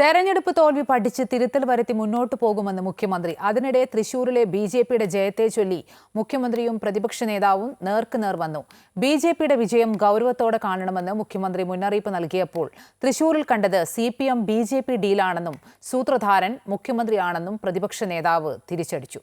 തെരഞ്ഞെടുപ്പ് തോൽവി പഠിച്ച് തിരുത്തൽ വരുത്തി മുന്നോട്ട് പോകുമെന്ന് മുഖ്യമന്ത്രി. അതിനിടെ തൃശൂരിലെ ബി ജെ പിയുടെ ജയത്തെ ചൊല്ലി മുഖ്യമന്ത്രിയും പ്രതിപക്ഷ നേതാവും നേർക്കുനേർ വന്നു. ബി ജെ പിയുടെ വിജയം ഗൗരവത്തോടെ കാണണമെന്ന് മുഖ്യമന്ത്രി മുന്നറിയിപ്പ് നൽകിയപ്പോൾ തൃശൂരിൽ കണ്ടത് C P M B J P ഡീലാണെന്നും സൂത്രധാരൻ മുഖ്യമന്ത്രിയാണെന്നും പ്രതിപക്ഷ നേതാവ് തിരിച്ചടിച്ചു.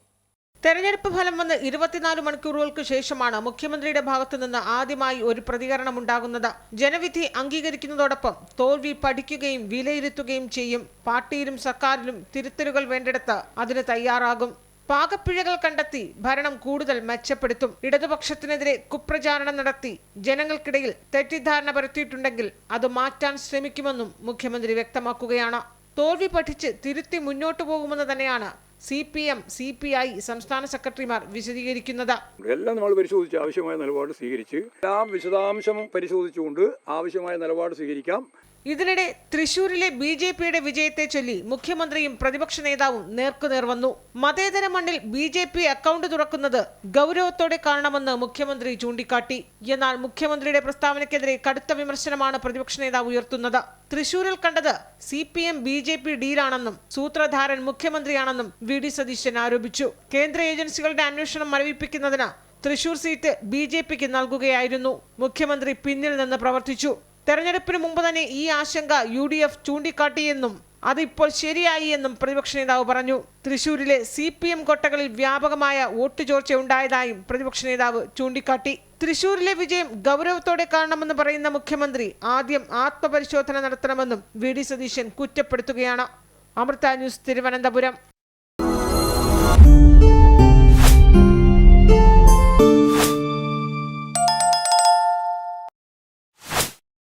തെരഞ്ഞെടുപ്പ് ഫലം വന്ന് ഇരുപത്തിനാല് മണിക്കൂറുകൾക്ക് ശേഷമാണ് മുഖ്യമന്ത്രിയുടെ ഭാഗത്തുനിന്ന് ആദ്യമായി ഒരു പ്രതികരണം ഉണ്ടാകുന്നത്. ജനവിധി അംഗീകരിക്കുന്നതോടൊപ്പം തോൽവി പഠിക്കുകയും വിലയിരുത്തുകയും ചെയ്യും. പാർട്ടിയിലും സർക്കാരിലും തിരുത്തലുകൾ വേണ്ടെടുത്ത് അതിന് തയ്യാറാകും. പാകപ്പിഴകൾ കണ്ടെത്തി ഭരണം കൂടുതൽ മെച്ചപ്പെടുത്തും. ഇടതുപക്ഷത്തിനെതിരെ കുപ്രചാരണം നടത്തി. ജനങ്ങൾക്കിടയിൽ തെറ്റിദ്ധാരണ പരത്തിയിട്ടുണ്ടെങ്കിൽ അത് മാറ്റാൻ ശ്രമിക്കുമെന്നും മുഖ്യമന്ത്രി വ്യക്തമാക്കുകയാണ്. തോൽവി പഠിച്ച് തിരുത്തി മുന്നോട്ടു പോകുമെന്ന് തന്നെയാണ് C P M C P I സംസ്ഥാന സെക്രട്ടറിമാർ വിശദീകരിക്കുന്നത്. എല്ലാം നമ്മൾ പരിശോധിച്ച് ആവശ്യമായ നിലപാട് സ്വീകരിച്ച് എല്ലാം വിശദാംശം പരിശോധിച്ചുകൊണ്ട് ആവശ്യമായ നിലപാട് സ്വീകരിക്കാം. ഇതിനിടെ തൃശൂരിലെ ബി ജെ പിയുടെ വിജയത്തെ ചൊല്ലി മുഖ്യമന്ത്രിയും പ്രതിപക്ഷ നേതാവും നേർക്കുനേർ വന്നു. മതേതര മണ്ണിൽ ബി ജെ പി അക്കൗണ്ട് തുറക്കുന്നത് ഗൗരവത്തോടെ കാണണമെന്ന് മുഖ്യമന്ത്രി ചൂണ്ടിക്കാട്ടി. എന്നാൽ മുഖ്യമന്ത്രിയുടെ പ്രസ്താവനയ്ക്കെതിരെ കടുത്ത വിമർശനമാണ് പ്രതിപക്ഷ നേതാവ് ഉയർത്തുന്നത്. തൃശൂരിൽ കണ്ടത് C P M B J P ഡീലാണെന്നും സൂത്രധാരൻ മുഖ്യമന്ത്രിയാണെന്നും വി ഡി സതീശൻ ആരോപിച്ചു. കേന്ദ്ര ഏജൻസികളുടെ അന്വേഷണം മരവിപ്പിക്കുന്നതിന് തൃശൂർ സീറ്റ് ബി ജെ പിക്ക് നൽകുകയായിരുന്നു. മുഖ്യമന്ത്രി പിന്നിൽ നിന്ന് പ്രവർത്തിച്ചു. തെരഞ്ഞെടുപ്പിന് മുമ്പ് തന്നെ ഈ ആശങ്ക യു ഡി എഫ് ചൂണ്ടിക്കാട്ടിയെന്നും അതിപ്പോൾ ശരിയായി എന്നും പ്രതിപക്ഷ നേതാവ് പറഞ്ഞു. തൃശൂരിലെ സി പി എം കൊട്ടകളിൽ വ്യാപകമായ വോട്ട് ചോർച്ച ഉണ്ടായതായും പ്രതിപക്ഷ നേതാവ് ചൂണ്ടിക്കാട്ടി. തൃശൂരിലെ വിജയം ഗൗരവത്തോടെ കാണണമെന്ന് പറയുന്ന മുഖ്യമന്ത്രി ആദ്യം ആത്മപരിശോധന നടത്തണമെന്നും വി ഡി സതീശൻ കുറ്റപ്പെടുത്തുകയാണ്. അമൃത ന്യൂസ് തിരുവനന്തപുരം.